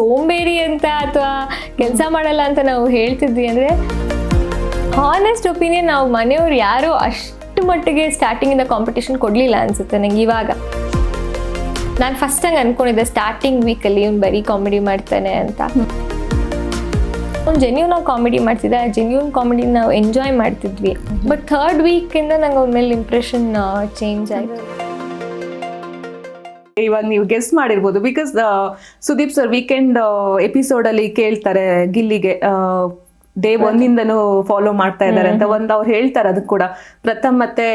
ಸೋಂಬೇರಿ ಅಂತ ಅಥವಾ ಕೆಲಸ ಮಾಡಲ್ಲ ಅಂತ ನಾವು ಹೇಳ್ತಿದ್ವಿ ಅಂದರೆ ಹಾನೆಸ್ಟ್ ಒಪಿನಿಯನ್ ನಾವು ಮನೆಯವ್ರು ಯಾರು ಅಷ್ಟು ಮಟ್ಟಿಗೆ ಸ್ಟಾರ್ಟಿಂಗಿಂದ ಕಾಂಪಿಟೇಷನ್ ಕೊಡಲಿಲ್ಲ ಅನ್ಸುತ್ತೆ ನಂಗೆ ಇವಾಗ. ನಾನು ಫಸ್ಟ್ ಹಂಗೆ ಅನ್ಕೊಂಡಿದ್ದೆ ಸ್ಟಾರ್ಟಿಂಗ್ ವೀಕಲ್ಲಿ ಇವ್ನು ಬರೀ ಕಾಮಿಡಿ ಮಾಡ್ತಾನೆ ಅಂತ. ಅವ್ನು ಜೆನ್ಯೂನ್ ಆಗಿ ಕಾಮಿಡಿ ಮಾಡ್ತಿದ್ದೆ ಆ ಜೆನ್ಯೂನ್ ಕಾಮಿಡಿ ನಾವು ಎಂಜಾಯ್ ಮಾಡ್ತಿದ್ವಿ. ಬಟ್ ಥರ್ಡ್ ವೀಕಿಂದ ನಂಗೆ ಅವ್ನ ಮೇಲೆ ಇಂಪ್ರೆಷನ್ ಚೇಂಜ್ ಆಯಿತು. ಇವಾಗ ನೀವು ಗೆಸ್ ಮಾಡಿರ್ಬೋದು. Because Sudeep sir weekend episode ಅಲ್ಲಿ ಕೇಳ್ತಾರೆ ಗಿಲ್ಲಿಗೆ ಡೇ ಒಂದಿಂದನೂ ಫಾಲೋ ಮಾಡ್ತಾ ಇದ್ದಾರೆ ಅಂತ ಒಂದ್ ಅವ್ರು ಹೇಳ್ತಾರೆ ಅದಕ್ಕೆ ಕೂಡ. ಪ್ರಥಮ್ ಮತ್ತೆ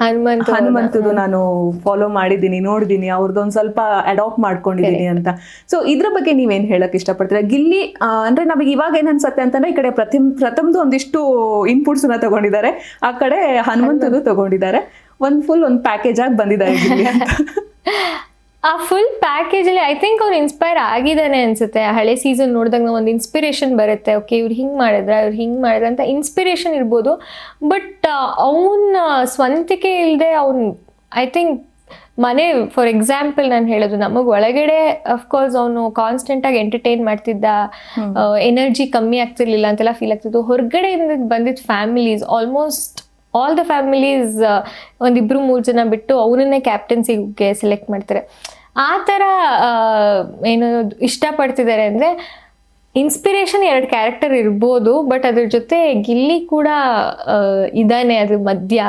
ಹನುಮಂತ್ ಹನುಮಂತದು ನಾನು ಫಾಲೋ ಮಾಡಿದ್ದೀನಿ ನೋಡಿದೀನಿ ಅವ್ರದ್ದೊಂದು ಸ್ವಲ್ಪ ಅಡಾಪ್ಟ್ ಮಾಡ್ಕೊಂಡಿದ್ದೀನಿ ಅಂತ. ಸೊ ಇದ್ರ ಬಗ್ಗೆ ನೀವೇನ್ ಹೇಳಕ್ ಇಷ್ಟಪಡ್ತೀರಾ? ಗಿಲ್ಲಿ ಅಂದ್ರೆ ನಮಗೆ ಇವಾಗ ಏನ್ ಅನ್ಸತ್ತೆ ಅಂತಂದ್ರೆ ಈ ಕಡೆ ಪ್ರಥಮ್ ಪ್ರಥಮ್ದು ಒಂದಿಷ್ಟು ಇನ್ಪುಟ್ಸ್ನ ತಗೊಂಡಿದ್ದಾರೆ. ಆ ಕಡೆ ಹನುಮಂತದು ತಗೊಂಡಿದ್ದಾರೆ. ಒಂದ್ ಫುಲ್ ಒಂದ್ ಪ್ಯಾಕೇಜ್ ಆಗಿ ಬಂದಿದ್ದಾರೆ ಆ ಫುಲ್ ಪ್ಯಾಕೇಜಲ್ಲಿ ಐ ಥಿಂಕ್ ಅವ್ರು ಇನ್ಸ್ಪೈರ್ ಆಗಿದ್ದಾನೆ ಅನ್ಸುತ್ತೆ. ಆ ಹಳೆ ಸೀಸನ್ ನೋಡಿದಾಗ ಒಂದು ಇನ್ಸ್ಪಿರೇಷನ್ ಬರುತ್ತೆ. ಓಕೆ ಇವ್ರು ಹಿಂಗೆ ಮಾಡಿದ್ರೆ ಇವ್ರು ಹಿಂಗೆ ಮಾಡಿದ್ರೆ ಅಂತ ಇನ್ಸ್ಪಿರೇಷನ್ ಇರ್ಬೋದು. ಬಟ್ ಅವನ ಸ್ವಂತಿಕೆ ಇಲ್ಲದೆ ಅವ್ನು ಐ ಥಿಂಕ್ ಮನೆ ಫಾರ್ ಎಕ್ಸಾಂಪಲ್ ನಾನು ಹೇಳೋದು ನಮಗೆ ಒಳಗಡೆ ಅಫ್ಕೋರ್ಸ್ ಅವನು ಕಾನ್ಸ್ಟೆಂಟಾಗಿ ಎಂಟರ್ಟೈನ್ ಮಾಡ್ತಿದ್ದ ಎನರ್ಜಿ ಕಮ್ಮಿ ಆಗ್ತಿರ್ಲಿಲ್ಲ ಅಂತೆಲ್ಲ ಫೀಲ್ ಆಗ್ತಿತ್ತು. ಹೊರಗಡೆಯಿಂದ ಬಂದಿದ್ದ families almost all the families ಒಂದಿಬ್ರು ಮೂರು ಜನ ಬಿಟ್ಟು ಅವನನ್ನೇ ಕ್ಯಾಪ್ಟನ್ಸಿಗೆ ಸೆಲೆಕ್ಟ್ ಮಾಡ್ತಾರೆ. ಆ ಥರ ಏನು ಇಷ್ಟಪಡ್ತಿದ್ದಾರೆ ಅಂದರೆ ಇನ್ಸ್ಪಿರೇಷನ್ ಎರಡು ಕ್ಯಾರೆಕ್ಟರ್ ಇರ್ಬೋದು ಬಟ್ ಅದ್ರ ಜೊತೆ ಗಿಲ್ಲಿ ಕೂಡ ಇದಾನೆ ಅದು ಮಧ್ಯ.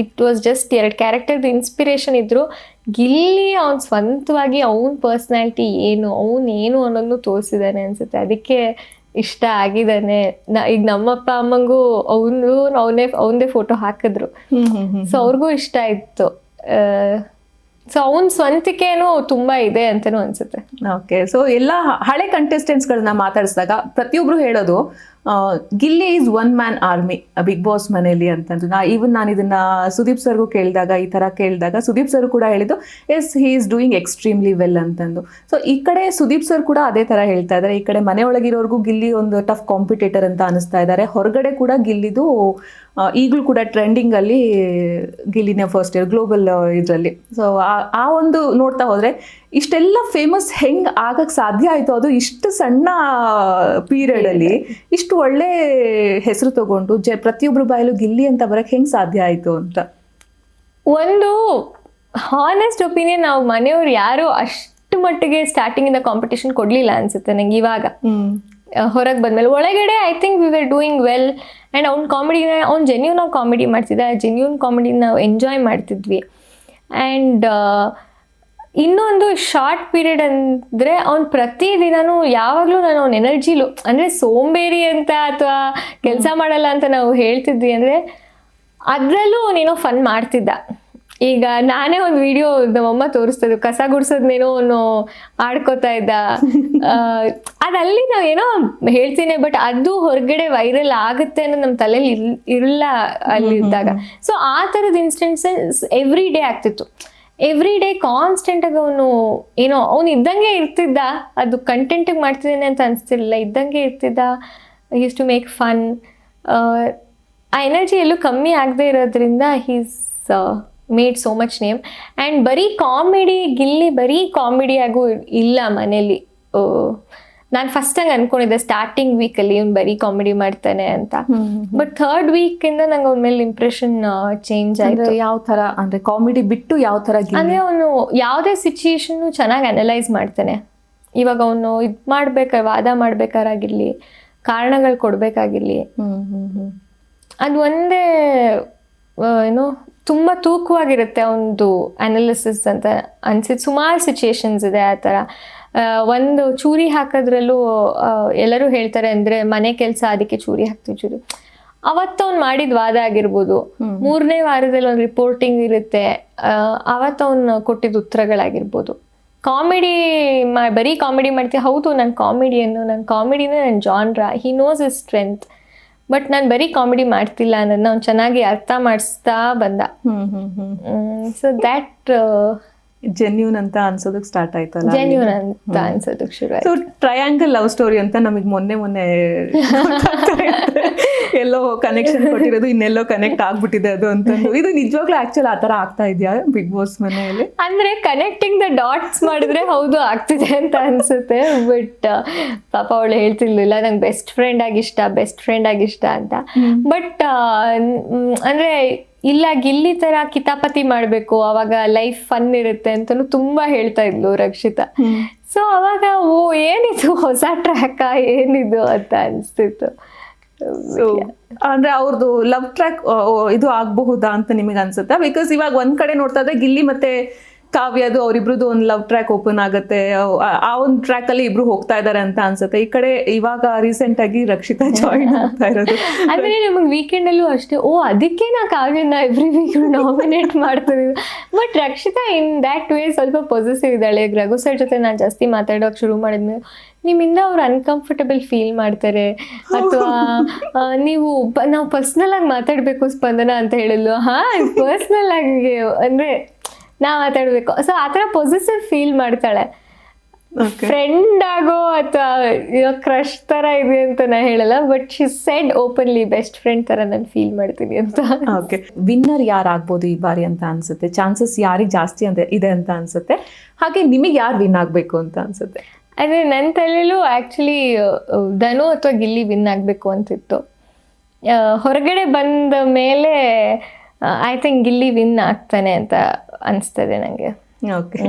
ಇಟ್ ವಾಸ್ ಜಸ್ಟ್ ಎರಡು ಕ್ಯಾರೆಕ್ಟರ್ ಇನ್ಸ್ಪಿರೇಷನ್ ಇದ್ರು. ಗಿಲ್ಲಿ ಅವನ ಸ್ವಂತವಾಗಿ ಅವನ ಪರ್ಸ್ನಾಲಿಟಿ ಏನು ಅವನ್ ಏನು ಅನ್ನೋದನ್ನು ತೋರಿಸಿದ್ದಾನೆ ಅನ್ಸುತ್ತೆ. ಅದಕ್ಕೆ ಇಷ್ಟ ಆಗಿದ್ದಾನೆ. ಈಗ ನಮ್ಮಪ್ಪ ಅಮ್ಮಂಗೂ ಅವನು ಅವನೇ ಅವನದೇ ಫೋಟೋ ಹಾಕಿದ್ರು. ಸೊ ಅವ್ರಿಗೂ ಇಷ್ಟ ಇತ್ತು. ಸೊ ಅವನ ಸ್ವಂತಿಕೆನೂ ತುಂಬಾ ಇದೆ ಅಂತನೂ ಅನ್ಸುತ್ತೆ. ಓಕೆ ಸೊ ಎಲ್ಲ ಹಳೆ ಕಂಟೆಸ್ಟೆಂಟ್ಸ್ ಗಳನ್ನ ಮಾತಾಡಿಸಿದಾಗ ಪ್ರತಿಯೊಬ್ರು ಹೇಳೋದು Gilli is one man army Bigg Boss ಮನೆಯಲ್ಲಿ ಅಂತಂದು. ನಾ ಈವನ್ ನಾನು ಇದನ್ನ ಸುದೀಪ್ ಸರ್ಗೂ ಕೇಳಿದಾಗ, ಈ ತರ ಕೇಳಿದಾಗ, ಸುದೀಪ್ ಸರ್ ಕೂಡ ಹೇಳಿದ್ದು as he is doing extremely well ಅಂತಂದು. ಸೊ ಈ ಕಡೆ ಸುದೀಪ್ ಸರ್ ಕೂಡ ಅದೇ ತರ ಹೇಳ್ತಾ ಇದ್ದಾರೆ. ಈ ಕಡೆ ಮನೆಯೊಳಗಿರೋರ್ಗೂ ಗಿಲ್ಲಿ ಒಂದು ಟಫ್ ಕಾಂಪಿಟೇಟರ್ ಅಂತ ಅನಿಸ್ತಾ ಇದ್ದಾರೆ. ಹೊರಗಡೆ ಕೂಡ ಗಿಲ್ಲಿದು ಈಗಲೂ ಕೂಡ ಟ್ರೆಂಡಿಂಗ್ ಅಲ್ಲಿ ಗಿಲ್ಲಿನ ಫಸ್ಟ್ ಇಯರ್ ಗ್ಲೋಬಲ್ ಇದರಲ್ಲಿ. ಸೊ ಆ ಒಂದು ನೋಡ್ತಾ ಹೋದ್ರೆ ಇಷ್ಟೆಲ್ಲ ಫೇಮಸ್ ಹೆಂಗ್ ಆಗಕ್ ಸಾಧ್ಯ ಆಯ್ತು? ಅದು ಇಷ್ಟು ಸಣ್ಣ ಪೀರಿಯಡ್ ಅಲ್ಲಿ ಇಷ್ಟು ಒಳ್ಳೆ ಹೆಸರು ತಗೊಂಡು ಜ ಪ್ರತಿಯೊಬ್ಬರು ಬಾಯಲ್ಲೂ ಗಿಲ್ಲಿ ಅಂತ ಬರಕ್ ಹೆಂಗ್ ಸಾಧ್ಯ ಆಯ್ತು ಅಂತ? ಒಂದು ಹಾನೆಸ್ಟ್ ಒಪಿನಿಯನ್ ನಾವು ಮನೆಯವ್ರು ಯಾರು ಅಷ್ಟು ಮಟ್ಟಿಗೆ ಸ್ಟಾರ್ಟಿಂಗಿಂದ ಕಾಂಪಿಟೇಷನ್ ಕೊಡಲಿಲ್ಲ ಅನ್ಸುತ್ತೆ ನಂಗೆ ಇವಾಗ. ಹೊರಗೆ ಬಂದ್ಮೇಲೆ ಒಳಗಡೆ I think we were doing well and ಅವ್ನ ಕಾಮಿಡಿನ ಅವ್ನು ಜೆನ್ಯೂನ್ ಆಗಿ ಕಾಮಿಡಿ ಮಾಡ್ತಿದ್ದೆ. ಆ ಜೆನ್ಯೂನ್ ಕಾಮಿಡಿನ ನಾವು ಎಂಜಾಯ್ ಮಾಡ್ತಿದ್ವಿ. ಆ್ಯಂಡ್ ಇನ್ನೊಂದು ಶಾರ್ಟ್ ಪೀರಿಯಡ್ ಅಂದರೆ ಅವ್ನು ಪ್ರತಿದಿನನೂ ಯಾವಾಗಲೂ ನಾನು ಅವ್ನ ಎನರ್ಜಿಲು ಅಂದರೆ ಸೋಂಬೇರಿ ಅಂತ ಅಥವಾ ಕೆಲಸ ಮಾಡಲ್ಲ ಅಂತ ನಾವು ಹೇಳ್ತಿದ್ವಿ ಅಂದರೆ ಅದರಲ್ಲೂ ಅವನೇನೋ ಫನ್ ಮಾಡ್ತಿದ್ದ. ಈಗ ನಾನೇ ಒಂದು ವಿಡಿಯೋ ನಮ್ಮಮ್ಮ ತೋರಿಸ್ತದ್ದು ಕಸ ಗುಡ್ಸೋದ್ನೇನೋ ಅವನು ಆಡ್ಕೋತಾ ಇದ್ದ. ಅದಲ್ಲಿ ನಾವೇನೋ ಹೇಳ್ತೀನಿ ಬಟ್ ಅದು ಹೊರಗಡೆ ವೈರಲ್ ಆಗುತ್ತೆ ಅನ್ನೋ ನಮ್ಮ ತಲೆಯಲ್ಲಿ ಇರ್ ಇರಲ್ಲ ಅಲ್ಲಿ ಇದ್ದಾಗ ಸೊ ಆ ಥರದ ಇನ್ಸ್ಟೆನ್ಸಸ್ ಎವ್ರಿ ಡೇ ಆಗ್ತಿತ್ತು. ಎವ್ರಿ ಡೇ ಕಾನ್ಸ್ಟೆಂಟ್ ಆಗಿ ಅವನು ಏನೋ, ಅವನು ಇದ್ದಂಗೆ ಇರ್ತಿದ್ದ. ಅದು ಕಂಟೆಂಟಿಗೆ ಮಾಡ್ತಿದ್ದೇನೆ ಅಂತ ಅನಿಸ್ತಿರ್ಲಿಲ್ಲ. ಇದ್ದಂಗೆ ಇರ್ತಿದ್ದ. ಯೂಸ್ ಟು ಮೇಕ್ ಫನ್ ಆ ಎನರ್ಜಿ ಎಲ್ಲೂ ಕಮ್ಮಿ ಆಗದೆ ಇರೋದ್ರಿಂದ he's made so much name and ಬರೀ ಕಾಮಿಡಿ ಗಿಲ್ಲಿ ಬರೀ ಕಾಮಿಡಿಯಾಗೂ ಇಲ್ಲ ಮನೇಲಿ. ನಾನು ಫಸ್ಟ್ ಹಂಗೆ ಅನ್ಕೊಂಡಿದ್ದೆ ಸ್ಟಾರ್ಟಿಂಗ್ ವೀಕಲ್ಲಿ ಇವ್ನು ಬರೀ ಕಾಮಿಡಿ ಮಾಡ್ತಾನೆ ಅಂತ. ಬಟ್ ಥರ್ಡ್ ಇಂದ ನಂಗೆ ಅವ್ನ ಮೇಲೆ ಇಂಪ್ರೆಷನ್ ಚೇಂಜ್ ಆಯ್ತು. ಯಾವ ತರ ಅಂದ್ರೆ ಕಾಮಿಡಿ ಬಿಟ್ಟು ಯಾವ ತರ ಅಂದ್ರೆ ಅವನು ಯಾವುದೇ ಸಿಚುಯೇಷನ್ ಚೆನ್ನಾಗಿ ಅನಲೈಸ್ ಮಾಡ್ತಾನೆ. ಇವಾಗ ಅವನು ಇದು ಮಾಡ್ಬೇಕ ವಾದ ಮಾಡ್ಬೇಕಾರಾಗಿರ್ಲಿ ಕಾರಣಗಳು ಕೊಡ್ಬೇಕಾಗಿರ್ಲಿ. ಅದು ಒಂದೇ ಏನು ತುಂಬಾ ತೂಕವಾಗಿರುತ್ತೆ ಅವನದು ಅನಾಲಿಸಿಸ್ ಅಂತ ಅನ್ಸಿದ್ ಸುಮಾರು ಸಿಚುಯೇಷನ್ಸ್ ಇದೆ ಆ ಥರ. ಆ, ಒಂದು ಚೂರಿ ಹಾಕೋದ್ರಲ್ಲೂ ಎಲ್ಲರೂ ಹೇಳ್ತಾರೆ ಅಂದ್ರೆ ಮನೆ ಕೆಲಸ ಅದಕ್ಕೆ ಚೂರಿ ಹಾಕ್ತೀವಿ ಚೂರಿ. ಅವತ್ತು ಅವ್ನು ಮಾಡಿದ ವಾದ ಆಗಿರ್ಬೋದು. ಮೂರನೇ ವಾರದಲ್ಲಿ ಒಂದು ರಿಪೋರ್ಟಿಂಗ್ ಇರುತ್ತೆ. ಅವತ್ತು ಅವ್ನು ಕೊಟ್ಟಿದ್ದ ಉತ್ತರಗಳಾಗಿರ್ಬೋದು. ಕಾಮಿಡಿ ಮಾ ಬರೀ ಕಾಮಿಡಿ ಮಾಡ್ತೀವಿ ಹೌದು ನಾನು ಕಾಮಿಡಿಯನ್ನು ನನ್ನ ಕಾಮಿಡಿನೇ ನನ್ನ genre he knows his strength but ನಾನು ಬರೀ ಕಾಮಿಡಿ ಮಾಡ್ತಿಲ್ಲ ಅನ್ನೋದನ್ನ ಅವ್ನು ಚೆನ್ನಾಗಿ ಅರ್ಥ ಮಾಡಿಸ್ತಾ ಬಂದ. ಹ್ಮ್ ಹ್ಮ್ ಹ್ಮ್. ಸೊ ದ್ಯಾಟ್ ಜೆನ್ಯೂನ್ ಅಂತ ಅನ್ಸೋದಕ್ ಸ್ಟಾರ್ಟ್ ಆಯ್ತಲ್ಲ ಜೆನ್ಯೂನ್ ಅಂತ ಅನ್ಸೋದಕ್ಕೆ ಶುರು ಆಯ್ತು. ಟ್ರಯಾಂಗಲ್ ಲವ್ ಸ್ಟೋರಿ ಅಂತ ನಮಗೆ ಮೊನ್ನೆ ಮೊನ್ನೆ ಎಲ್ಲೋ ಕನೆಕ್ಷನ್ ಕೊಟ್ಟಿರೋದು ಇನ್ನೆಲ್ಲೋ ಕನೆಕ್ಟ್ ಆಗ್ಬಿಟ್ಟಿದೆ ಅದು ಅಂತ ಇದು ನಿಜವಾಗ್ಲೂ ಆಕ್ಚುಲ್ ತರ ಆಗ್ತಾ ಇದೆಯಾ ಬಿಗ್ ಬಾಸ್ ಮನೆಯಲ್ಲಿ? ಅಂದ್ರೆ ಕನೆಕ್ಟಿಂಗ್ ದ ಡಾಟ್ಸ್ ಮಾಡಿದ್ರೆ ಹೌದು ಆಗ್ತಿದೆ ಅಂತ ಅನ್ಸುತ್ತೆ. ಬಟ್ ಪಾಪ ಅವಳು ಹೇಳ್ತಿರ್ಲಿಲ್ಲ ನಂಗೆ ಬೆಸ್ಟ್ ಫ್ರೆಂಡ್ ಆಗಿಷ್ಟ ಬೆಸ್ಟ್ ಫ್ರೆಂಡ್ ಆಗಿಷ್ಟ ಅಂತ. ಬಟ್ ಅಂದ್ರೆ ಇಲ್ಲ ಗಿಲ್ಲಿ ತರ ಕಿತಾಪತಿ ಮಾಡ್ಬೇಕು ಅವಾಗ ಲೈಫ್ ಫನ್ ಇರುತ್ತೆ ಅಂತಾನು ತುಂಬಾ ಹೇಳ್ತಾ ಇದ್ಲು ರಕ್ಷಿತಾ. ಸೊ ಅವಾಗ ಓ ಏನಿದು ಹೊಸ ಟ್ರ್ಯಾಕ ಏನಿದು ಅಂತ ಅನ್ಸ್ತಿತ್ತು. ಅಂದ್ರೆ ಅವ್ರದ್ದು ಲವ್ ಟ್ರ್ಯಾಕ್ ಇದು ಆಗಬಹುದಾ ಅಂತ ನಿಮಗೆ ಅನ್ಸುತ್ತಾ ಬಿಕಾಸ್ ಇವಾಗ ಒಂದ್ ಕಡೆ ನೋಡ್ತಾ ಇದ್ರೆ ಗಿಲ್ಲಿ ಮತ್ತೆ ಕಾವ್ಯದು ಅವರಿಬ್ರದ್ದು ಒಂದು ಲವ್ ಟ್ರ್ಯಾಕ್ ಓಪನ್ ಆಗುತ್ತೆ. ಆ- ಒಂದು ಟ್ರ್ಯಾಕ್ ಅಲ್ಲಿ ಇಬ್ರು ಹೋಗ್ತಾ ಇದಾರೆ ಅಂತ ಅನ್ಸುತ್ತೆ. ಈ ಕಡೆ ಇವಾಗ ರೀಸೆಂಟ್ ಆಗಿ ರಕ್ಷಿತಾ ಜಾಯಿನ್ ಆಗ್ತಾ ಇರೋದು. ಅಂದ್ರೆ ನಮಗೆ ವೀಕೆಂಡ್ ಅಲ್ಲೂ ಅಷ್ಟೇ ಓ ಅದಕ್ಕೆ ನಾ ಕಾವ್ಯನ ಎವ್ರಿ ವೀಕ್ ನಾಮಿನೇಟ್ ಮಾಡ್ತೀವಿ but Rakshita in that way ಸ್ವಲ್ಪ ಪೊಸಿಟಿವ್ ಇದ್ದಾಳೆ. ರಘು ಸರ್ ಜೊತೆ ನಾನು ಜಾಸ್ತಿ ಮಾತಾಡೋಕೆ ಶುರು ಮಾಡಿದ್ಮೇಲೆ ನಿಮ್ಮಿಂದ ಅವ್ರು ಅನ್ಕಂಫರ್ಟಬಲ್ ಫೀಲ್ ಮಾಡ್ತಾರೆ. ಅಥವಾ ನೀವು ನಾವು ಪರ್ಸ್ನಲ್ ಆಗಿ ಮಾತಾಡ್ಬೇಕು ಸ್ಪಂದನ ಅಂತ ಹೇಳಿದ್ಲು. ಹಾ ಪರ್ಸ್ನಲ್ ಆಗಿ. ಅಂದ್ರೆ ನಾ ಮಾತಾಡ್ಬೇಕು. ಸೊ ಆ ಥರ ಪೊಸಿಟಿವ್ ಫೀಲ್ ಮಾಡ್ತಾಳೆ. ಫ್ರೆಂಡ್ ಆಗೋ ಅಥವಾ ಕ್ರಶ್ ತರ ಇದೆ ಅಂತ ನಾ ಹೇಳಲ್ಲ but she said openly best friend ತರ ನಾನು ಫೀಲ್ ಮಾಡ್ತೀನಿ ಅಂತ. ಓಕೆ ವಿನ್ನರ್ ಯಾರಾಗ್ಬೋದು ಈ ಬಾರಿ ಅಂತ ಅನ್ಸುತ್ತೆ? ಚಾನ್ಸಸ್ ಯಾರಿಗೆ ಜಾಸ್ತಿ ಅಂತ ಇದೆ ಅಂತ ಅನ್ಸುತ್ತೆ? ಹಾಗೆ ನಿಮಗೆ ಯಾರು ವಿನ್ ಆಗ್ಬೇಕು ಅಂತ ಅನ್ಸುತ್ತೆ? ಅದೇ ನನ್ನ ತಲೆಯಲ್ಲೂ ಆ್ಯಕ್ಚುಲಿ ಧನು ಅಥವಾ ಗಿಲ್ಲಿ ವಿನ್ ಆಗಬೇಕು ಅಂತಿತ್ತು. ಹೊರಗಡೆ ಬಂದ ಮೇಲೆ ಐ ಥಿಂಕ್ ಗಿಲ್ಲಿ ವಿನ್ ಆಗ್ತಾನೆ ಅಂತ ಅನಿಸ್ತದೆ ನನಗೆ ಓಕೆ